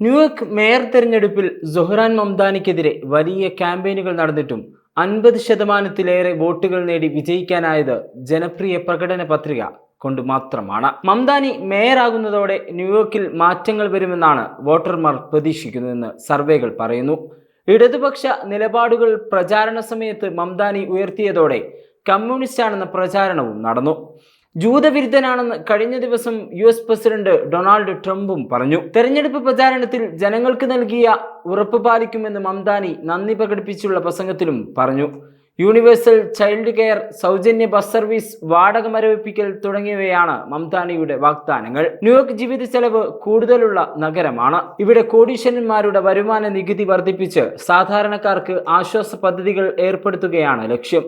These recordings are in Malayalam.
ന്യൂയോർക്ക് മേയർ തെരഞ്ഞെടുപ്പിൽ സുഹ്റാൻ മംദാനിക്കെതിരെ വലിയ ക്യാമ്പയിനുകൾ നടന്നിട്ടും അൻപത് ശതമാനത്തിലേറെ വോട്ടുകൾ നേടി വിജയിക്കാനായത് ജനപ്രിയ പ്രകടന പത്രിക കൊണ്ട് മാത്രമാണ്. മംദാനി മേയറാകുന്നതോടെ ന്യൂയോർക്കിൽ മാറ്റങ്ങൾ വരുമെന്നാണ് വോട്ടർമാർ പ്രതീക്ഷിക്കുന്നതെന്ന് സർവേകൾ പറയുന്നു. ഇടതുപക്ഷ നിലപാടുകൾ പ്രചാരണ സമയത്ത് മംദാനി ഉയർത്തിയതോടെ കമ്മ്യൂണിസ്റ്റാണെന്ന പ്രചാരണവും നടന്നു. ജൂതവിരുദ്ധനാണെന്ന് കഴിഞ്ഞ ദിവസം യു എസ് പ്രസിഡന്റ് ഡൊണാൾഡ് ട്രംപും പറഞ്ഞു. തെരഞ്ഞെടുപ്പ് പ്രചാരണത്തിൽ ജനങ്ങൾക്ക് നൽകിയ ഉറപ്പ് പാലിക്കുമെന്ന് മംദാനി നന്ദി പ്രകടിപ്പിച്ചുള്ള പ്രസംഗത്തിലും പറഞ്ഞു. യൂണിവേഴ്സൽ ചൈൽഡ് കെയർ സൗജന്യ ബസ് സർവീസ് വാടക മരവിപ്പിക്കൽ തുടങ്ങിയവയാണ് മംതാനിയുടെ വാഗ്ദാനങ്ങൾ. ന്യൂയോർക്ക് ജീവിത ചെലവ് കൂടുതലുള്ള നഗരമാണ്. ഇവിടെ കോടീശ്വരന്മാരുടെ വരുമാന നികുതി വർദ്ധിപ്പിച്ച് സാധാരണക്കാർക്ക് ആശ്വാസ പദ്ധതികൾ ഏർപ്പെടുത്തുകയാണ് ലക്ഷ്യം.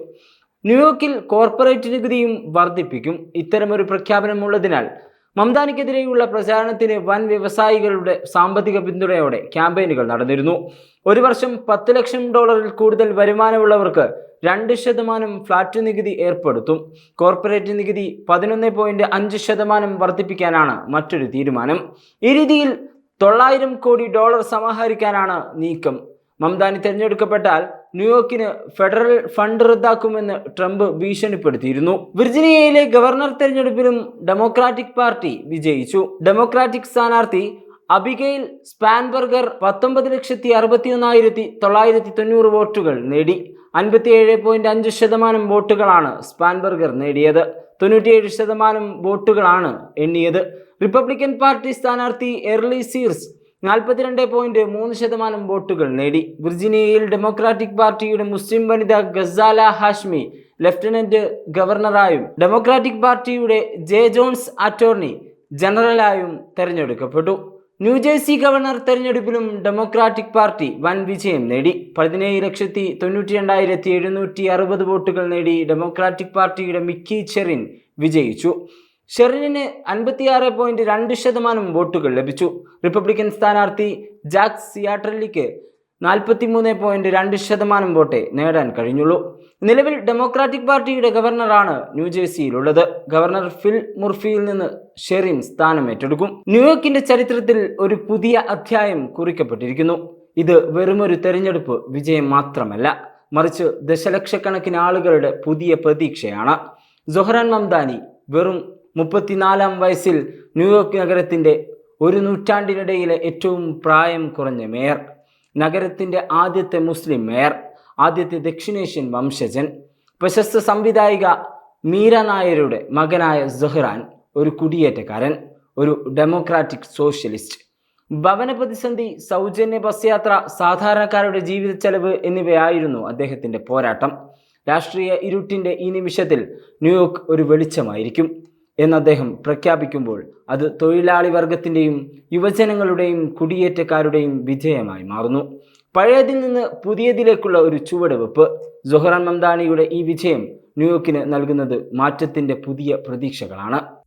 ന്യൂയോർക്കിൽ കോർപ്പറേറ്റ് നികുതിയും വർദ്ധിപ്പിക്കും. ഇത്തരമൊരു പ്രഖ്യാപനമുള്ളതിനാൽ മംദാനിക്കെതിരെയുള്ള പ്രചാരണത്തിന് വൻ വ്യവസായികളുടെ സാമ്പത്തിക പിന്തുണയോടെ ക്യാമ്പയിനുകൾ നടന്നിരുന്നു. ഒരു വർഷം പത്ത് ലക്ഷം ഡോളറിൽ കൂടുതൽ വരുമാനമുള്ളവർക്ക് രണ്ട് ശതമാനം ഫ്ലാറ്റ് നികുതി ഏർപ്പെടുത്തും. കോർപ്പറേറ്റ് നികുതി പതിനൊന്ന് പോയിന്റ് അഞ്ച് ശതമാനം വർദ്ധിപ്പിക്കാനാണ് മറ്റൊരു തീരുമാനം. ഈ രീതിയിൽ തൊള്ളായിരം കോടി ഡോളർ സമാഹരിക്കാനാണ് നീക്കം. മംദാനി തെരഞ്ഞെടുക്കപ്പെട്ടാൽ ന്യൂയോർക്കിന് ഫെഡറൽ ഫണ്ട് റദ്ദാക്കുമെന്ന് ട്രംപ് ഭീഷണിപ്പെടുത്തിയിരുന്നു. വിർജിനിയയിലെ ഗവർണർ തെരഞ്ഞെടുപ്പിലും ഡെമോക്രാറ്റിക് പാർട്ടി വിജയിച്ചു. ഡെമോക്രാറ്റിക് സ്ഥാനാർത്ഥി അബിഗെയിൽ സ്പാൻബർഗർ പത്തൊമ്പത് ലക്ഷത്തി അറുപത്തിയൊന്നായിരത്തി തൊള്ളായിരത്തി തൊണ്ണൂറ് വോട്ടുകൾ നേടി. അൻപത്തിയേഴ് പോയിന്റ് അഞ്ച് ശതമാനം വോട്ടുകളാണ് സ്പാൻബർഗർ നേടിയത്. തൊണ്ണൂറ്റിയേഴ് ശതമാനം വോട്ടുകളാണ് എണ്ണിയത്. റിപ്പബ്ലിക്കൻ പാർട്ടി സ്ഥാനാർത്ഥി എർലി സീർസ് നാൽപ്പത്തിരണ്ട് പോയിന്റ് മൂന്ന് ശതമാനം വോട്ടുകൾ നേടി. വിർജിനിയയിൽ ഡെമോക്രാറ്റിക് പാർട്ടിയുടെ മുസ്ലിം വനിത ഗസാല ഹാഷ്മി ലഫ്റ്റനന്റ് ഗവർണറായും ഡെമോക്രാറ്റിക് പാർട്ടിയുടെ ജെ ജോൺസ് അറ്റോർണി ജനറലായും തെരഞ്ഞെടുക്കപ്പെട്ടു. ന്യൂജേഴ്സി ഗവർണർ തെരഞ്ഞെടുപ്പിലും ഡെമോക്രാറ്റിക് പാർട്ടി വൻ വിജയം നേടി. പതിനേഴ് ലക്ഷത്തി തൊണ്ണൂറ്റി രണ്ടായിരത്തി എഴുന്നൂറ്റി അറുപത് വോട്ടുകൾ നേടി ഡെമോക്രാറ്റിക് പാർട്ടിയുടെ മിക്കി ചെറിൻ വിജയിച്ചു. ഷെറിന് അൻപത്തിയാറ് പോയിന്റ് രണ്ട് ശതമാനം വോട്ടുകൾ ലഭിച്ചു. റിപ്പബ്ലിക്കൻ സ്ഥാനാർത്ഥി ജാക്ക് സിയാട്രലിക്ക് നാൽപ്പത്തി മൂന്ന് പോയിന്റ് രണ്ട് ശതമാനം വോട്ടേ നേടാൻ കഴിഞ്ഞുള്ളൂ. നിലവിൽ ഡെമോക്രാറ്റിക് പാർട്ടിയുടെ ഗവർണറാണ് ന്യൂജേഴ്സിയിലുള്ളത്. ഗവർണർ ഫിൽ മുർഫിയിൽ നിന്ന് ഷെറിൻ സ്ഥാനം ഏറ്റെടുക്കും. ന്യൂയോർക്കിന്റെ ചരിത്രത്തിൽ ഒരു പുതിയ അധ്യായം കുറിക്കപ്പെട്ടിരിക്കുന്നു. ഇത് വെറുമൊരു തെരഞ്ഞെടുപ്പ് വിജയം മാത്രമല്ല മറിച്ച് ദശലക്ഷക്കണക്കിന് ആളുകളുടെ പുതിയ പ്രതീക്ഷയാണ്. ജൊഹ്റാൻ മംദാനി വെറും മുപ്പത്തിനാലാം വയസ്സിൽ ന്യൂയോർക്ക് നഗരത്തിന്റെ ഒരു നൂറ്റാണ്ടിനിടയിലെ ഏറ്റവും പ്രായം കുറഞ്ഞ മേയർ നഗരത്തിന്റെ ആദ്യത്തെ മുസ്ലിം മേയർ ആദ്യത്തെ ദക്ഷിണേഷ്യൻ വംശജൻ പ്രശസ്ത സംവിധായിക മീര നായരുടെ മകനായ സുഹ്റാൻ ഒരു കുടിയേറ്റക്കാരൻ ഒരു ഡെമോക്രാറ്റിക് സോഷ്യലിസ്റ്റ്. ഭവന പ്രതിസന്ധി സൗജന്യ ബസ് യാത്ര സാധാരണക്കാരുടെ ജീവിത ചെലവ് എന്നിവയായിരുന്നു അദ്ദേഹത്തിന്റെ പോരാട്ടം. രാഷ്ട്രീയ ഇരുട്ടിന്റെ ഈ നിമിഷത്തിൽ ന്യൂയോർക്ക് ഒരു വെളിച്ചമായിരിക്കും. എന്ന് അദ്ദേഹം പ്രഖ്യാപിക്കുമ്പോൾ അത് തൊഴിലാളി വർഗത്തിന്റെയും യുവജനങ്ങളുടെയും കുടിയേറ്റക്കാരുടെയും വിജയമായി മാറുന്നു. പഴയതിൽ നിന്ന് പുതിയതിലേക്കുള്ള ഒരു ചുവടുവെപ്പ്. ജൊഹറാൻ മംദാനിയുടെ ഈ വിജയം ന്യൂയോർക്കിന് നൽകുന്നത് മാറ്റത്തിന്റെ പുതിയ പ്രതീക്ഷകളാണ്.